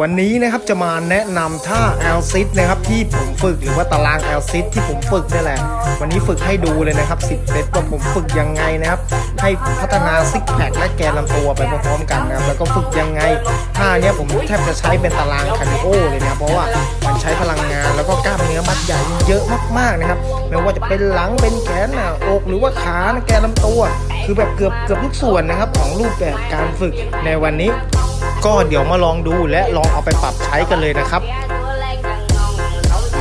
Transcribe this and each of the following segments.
วันนี้นะครับจะมาแนะนำท่า L sit นะครับที่ผมฝึกหรือว่าตาราง L sit ที่ผมฝึกนี่แหละ วันนี้ฝึกให้ดูเลยนะครับ10เซตว่าผมฝึกยังไงนะครับ ให้พัฒนาซิกแพคและแกนลำตัวไปพร้อมๆกันนะครับแล้วก็ฝึกยังไงท่าเนี้ยผมแทบจะใช้เป็นตารางคาร์ดิโอเลยนะครับเพราะว่ามันใช้พลังงานแล้วก็กล้ามเนื้อมัดใหญ่เยอะมากๆนะครับไม่ว่าจะเป็นหลังเป็นแขนหน้าอกหรือว่าขาแกนลำตัว คือแบบเกือบเกือบทุกส่วนนะครับของรูปแบบการฝึกในวันนี้ ก็เดี๋ยวมาลองดูและลองเอาไปปรับใช้กันเลยนะครับ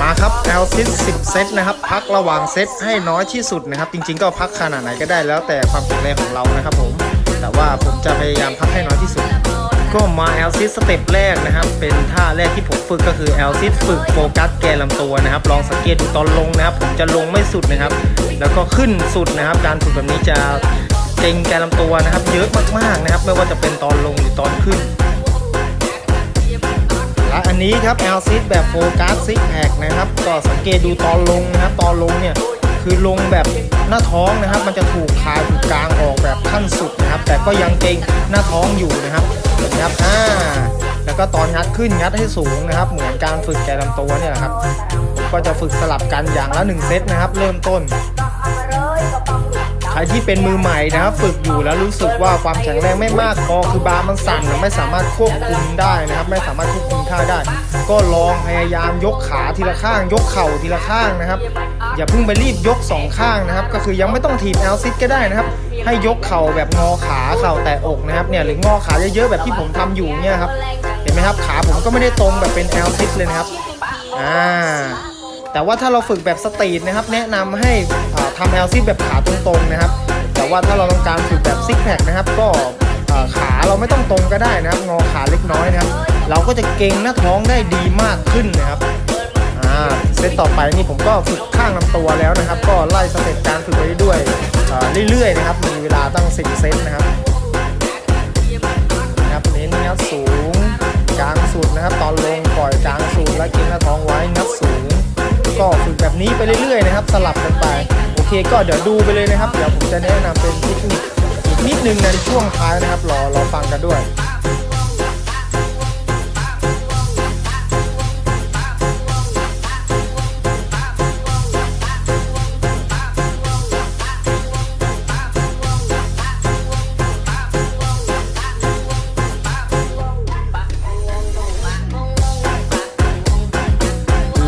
มาครับ L sit 10 เซตนะครับ พักระหว่างเซตให้น้อยที่สุดนะครับ จริงๆก็พักขนาดไหนก็ได้แล้วแต่ความแข็งแรงของเรานะครับผม แต่ว่าผมจะพยายามพักให้น้อยที่สุด ก็มา L sit สสเต็ปแรกนะครับ เป็นท่าแรกที่ผมฝึกก็คือ L sit ฝึกโฟกัสแกนลำตัวนะครับ ลองสังเกตดูตอนลงนะครับ ผมจะลงไม่สุดนะครับ แล้วก็ขึ้นสุดนะครับ การฝึกแบบนี้จะเก่งแกนลำตัวนะครับ เยอะมากๆนะครับ ไม่ว่าจะเป็นตอนลงหรือตอนขึ้น นี้ครับ L sit แบบโฟกัสซิกแพคนะครับ ก็สังเกตดูตอนลงนะครับ ตอนลงเนี่ยคือลงแบบหน้าท้องนะครับ มันจะถูกคายถูกกลางออกแบบขั้นสุดนะครับ แต่ก็ยังเกรงหน้าท้องอยู่นะครับนะครับอ่าแล้วก็ตอนงัดขึ้นงัดให้สูงนะครับ เหมือนการฝึกแกนลำตัวเนี่ยครับ ก็จะฝึกสลับกันอย่างละหนึ่งเซตนะครับ เริ่มต้น รที่เป็นมือใหม่นะครับฝึกอยู่แล้วรู้สึกว่าความแข็งแรงไม่มากพอคือบาร์มันสั่นไม่สามารถควบคุมได้นะครับ ไม่สามารถควบคุมท่าได้ ก็ลองพยายามยกขาทีละข้าง ยกเข่าทีละข้างนะครับ อย่าเพิ่งไปรีบยกสองข้างนะครับ ก็คือยังไม่ต้องถีบแอลซิตก็ได้นะครับ ให้ยกเข่าแบบงอขาเข่าแต่อกนะครับเนี่ยหรืองอขาเยอะๆแบบที่ผมทำอยู่เนี่ยครับเห็นไหมครับขาผมก็ไม่ได้ตรงแบบเป็นแอลซิตเลยนะครับอ่าแต่ว่าถ้าเราฝึกแบบสตรีทนะครับ แนะนำให้ ทำแอลซิแบบขาตรงๆนะครับ แต่ว่าถ้าเราต้องการฝึกแบบซิกแพคนะครับ ก็ขาเราไม่ต้องตรงก็ได้นะครับ งอขาเล็กน้อยนะครับ เราก็จะเก่งหน้าท้องได้ดีมากขึ้นนะครับเซตต่อไปนี่ผมก็ฝึกข้างลำตัวแล้วนะครับ ก็ไล่สเต็ปการฝึกไปด้วยเรื่อยๆนะครับ มีเวลาตั้ง 10 เซตนะครับนะครับเน้นงัดสูงกลางสุดนะครับ ตอนลงปล่อยกลางสุดแล้วเก่งหน้าท้องไว้งัดสูง ก็ฝึกแบบนี้ไปเรื่อยๆนะครับ สลับกันไป เคก็เดี๋ยวดูไปเลยนะครับ เดี๋ยวผมจะแนะนำเป็นเทคนิคนิดนึงในช่วงท้ายนะครับ รอรอฟังกันด้วย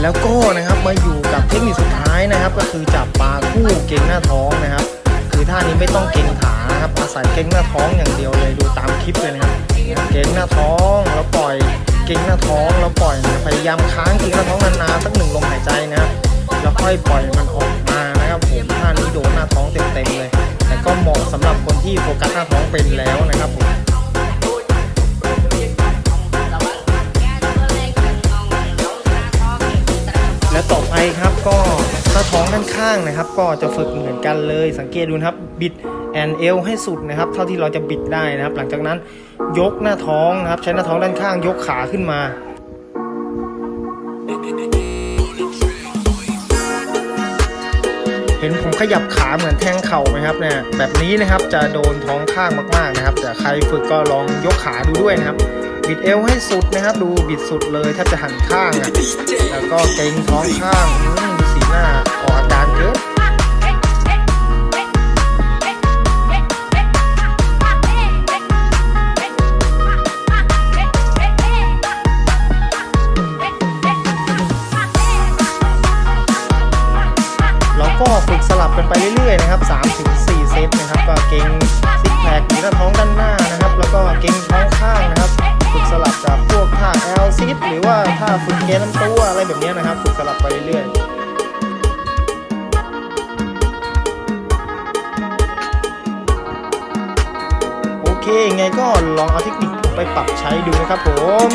แล้วก็นะครับมาอยู่กับเทคนิคสุดท้ายนะครับ ก็คือจับปลาคู่เก่งหน้าท้องนะครับ คือท่านี้ไม่ต้องเก่งขานะครับอาศัยเก่งหน้าท้องอย่างเดียวเลยดูตามคลิปเลยนะครับเก่งหน้าท้องแล้วปล่อยเก่งหน้าท้องแล้วปล่อยนะพยายามค้างเก่งหน้าท้องนานๆสักหนึ่งลมหายใจนะครับแล้วค่อยปล่อยมันออกมานะครับผมท่านี้โดนหน้าท้องเต็มๆเลย แต่ก็เหมาะสำหรับคนที่โฟกัสหน้าท้องเป็นแล้วนะครับผม และต่อไปครับก็หน้าท้องด้านข้างนะครับ ก็จะฝึกเหมือนกันเลย สังเกตดูนะครับบิดแอนเอลให้สุดนะครับ เท่าที่เราจะบิดได้นะครับ หลังจากนั้นยกหน้าท้องนะครับ ใช้หน้าท้องด้านข้างยกขาขึ้นมาเห็นผมขยับขาเหมือนแทงเข่าไหมครับเนี่ยแบบนี้นะครับจะโดนท้องข้างมากๆนะครับ แต่ใครฝึกก็ลองยกขาดูด้วยนะครับ บิดเอวให้สุดนะครับ ดูบิดสุดเลยแทบจะหันข้างอะแล้วก็เกรงท้องข้างอืมดูสีหน้าออกอาการเยอะก็ฝึกสลับกันไปเรื่อยๆนะครับ3ถึง4เซตนะครับ ก็เกรงซิกแพคหรือหน้าท้องด้านหน้านะครับ แล้วก็เกรงท้องข้างนะครับ กับกับพวกท่าแอลซิดหรือว่าท่าฝึกเกณฑ์ลำตัวอะไรแบบนี้นะครับ ฝึกสลับไปเรื่อยๆโอเคไงก็ลองเอาเทคนิคไปปรับใช้ดูนะครับผม